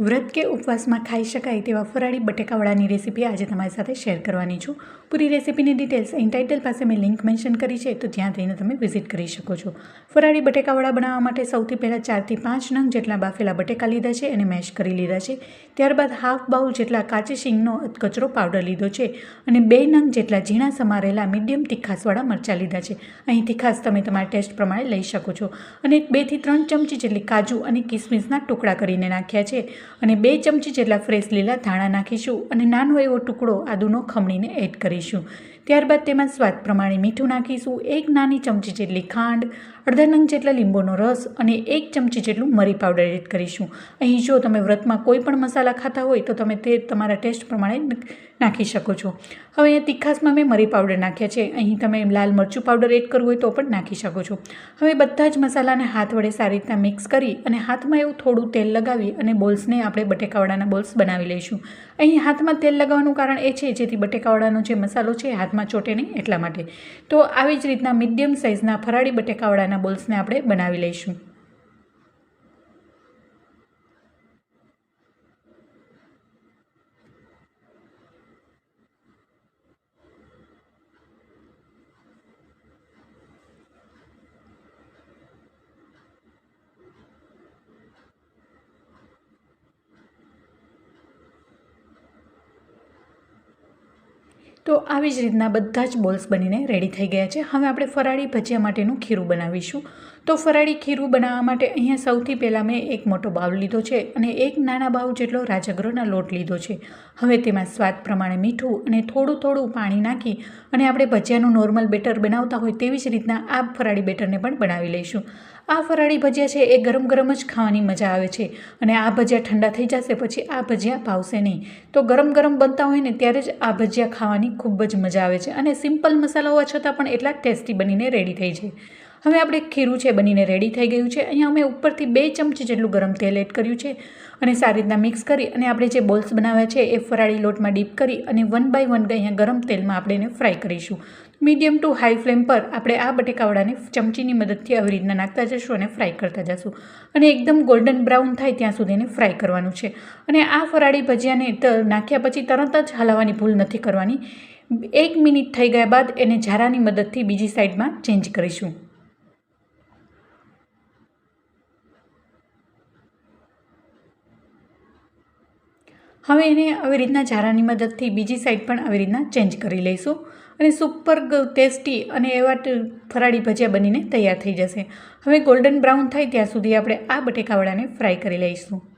વ્રત કે ઉપવાસમાં ખાઈ શકાય તેવા ફરાળી બટેકાવડાની રેસીપી આજે તમારી સાથે શેર કરવાની છું. પૂરી રેસીપીની ડિટેલ્સ અહીં ટાઇટલ પાસે મેં લિંક મેન્શન કરી છે, તો ત્યાં જઈને તમે વિઝિટ કરી શકો છો. ફરાળી બટેકાવડા બનાવવા માટે સૌથી પહેલાં ચારથી પાંચ નંગ જેટલા બાફેલા બટેકા લીધા છે અને મેશ કરી લીધા છે. ત્યારબાદ હાફ બાઉલ જેટલા કાચી શીંગનો કચરો પાવડર લીધો છે અને બે નંગ જેટલા ઝીણા સમારેલા મીડિયમ તીખાસવાળા મરચાં લીધા છે. અહીં તીખાસ તમે તમારા ટેસ્ટ પ્રમાણે લઈ શકો છો અને બેથી ત્રણ ચમચી જેટલી કાજુ અને કિસમિસના ટુકડા કરીને નાખ્યા છે. અને બે ચમચી જેટલા ફ્રેશ લીલા ધાણા નાખીશું અને નાનો એવો ટુકડો આદુનો ખમણીને એડ કરીશું. ત્યારબાદ તેમાં સ્વાદ પ્રમાણે મીઠું નાખીશું. એક નાની ચમચી જેટલી ખાંડ અડધા નંગ જેટલા લીંબુનો રસ અને એક ચમચી જેટલું મરી પાવડર એડ કરીશું. અહીં જો તમે વ્રતમાં કોઈ પણ મસાલા ખાતા હોય તો તમે તે તમારા ટેસ્ટ પ્રમાણે નાખી શકો છો. હવે અહીંયા તીખાસમાં મેં મરી પાવડર નાખ્યા છે. અહીં તમે લાલ મરચું પાવડર એડ કરવું હોય તો પણ નાખી શકો છો. હવે બધા જ મસાલાને હાથ વડે સારી રીતના મિક્સ કરી અને હાથમાં એવું થોડું તેલ લગાવી અને બોલ્સને આપણે બટેકાવાળાના બોલ્સ બનાવી લઈશું. અહીં હાથમાં તેલ લગાવવાનું કારણ એ છે, જેથી બટેકાવાળાનો જે મસાલો છે હાથમાં ચોટે નહીં એટલા માટે. તો આવી જ રીતના મીડિયમ સાઇઝના ફરાળી બટેકાવાળાના બોલ્સને આપણે બનાવી લઈશું. તો આવી જ રીતના બધા જ બોલ્સ બનીને રેડી થઈ ગયા છે. હવે આપણે ફરાળી ભજીયા માટેનું ખીરું બનાવીશું. તો ફરાળી ખીરું બનાવવા માટે અહીંયા સૌથી પહેલાં મેં એક મોટો બાઉલ લીધો છે અને એક નાના બાઉલ જેટલો રાજગરોના લોટ લીધો છે. હવે તેમાં સ્વાદ પ્રમાણે મીઠું અને થોડું થોડું પાણી નાખી અને આપણે ભજીયાનું નોર્મલ બેટર બનાવતા હોય તેવી જ રીતના આ ફરાળી બેટરને પણ બનાવી લઈશું. આ ફરાળી ભજીયા છે, એ ગરમ ગરમ જ ખાવાની મજા આવે છે. અને આ ભજીયા ઠંડા થઈ જશે, પછી આ ભજીયા ભાવશે નહીં. તો ગરમ ગરમ બનતા હોય ને, ત્યારે જ આ ભજીયા ખાવાની ખૂબ જ મજા આવે છે. અને સિમ્પલ મસાલા હોવા છતાં પણ એટલા ટેસ્ટી બનીને રેડી થઈ છે હવે આપણે ખીરું છે બનીને રેડી થઈ ગયું છે. અહીંયા અમે ઉપરથી બે ચમચી જેટલું ગરમ તેલ એડ કર્યું છે અને સારી રીતના મિક્સ કરી અને આપણે જે બોલ્સ બનાવ્યા છે એ ફરાળી લોટમાં ડીપ કરી અને વન બાય વન અહીંયા ગરમ તેલમાં આપણે એને ફ્રાય કરીશું. મીડિયમ ટુ હાઈ ફ્લેમ પર આપણે આ બટેકાવડાને ચમચીની મદદથી આવી રીતના નાખતા જશું અને ફ્રાય કરતા જશું. અને એકદમ ગોલ્ડન બ્રાઉન થાય ત્યાં સુધી એને ફ્રાય કરવાનું છે. અને આ ફરાળી ભજીયાને નાખ્યા પછી તરત જ હલાવવાની ભૂલ નથી કરવાની. એક મિનિટ થઈ ગયા બાદ એને ઝારાની મદદથી બીજી સાઈડમાં ચેન્જ કરીશું. હવે એને આવી રીતના ઝારાની મદદથી બીજી સાઈડ પણ આવી રીતના ચેન્જ કરી લઈશું. અને સુપર ટેસ્ટી અને એવા ફરાળી ભજીયા બનીને તૈયાર થઈ જશે. હવે ગોલ્ડન બ્રાઉન થાય ત્યાં સુધી આપણે આ બટેકાવડાને ફ્રાય કરી લઈશું.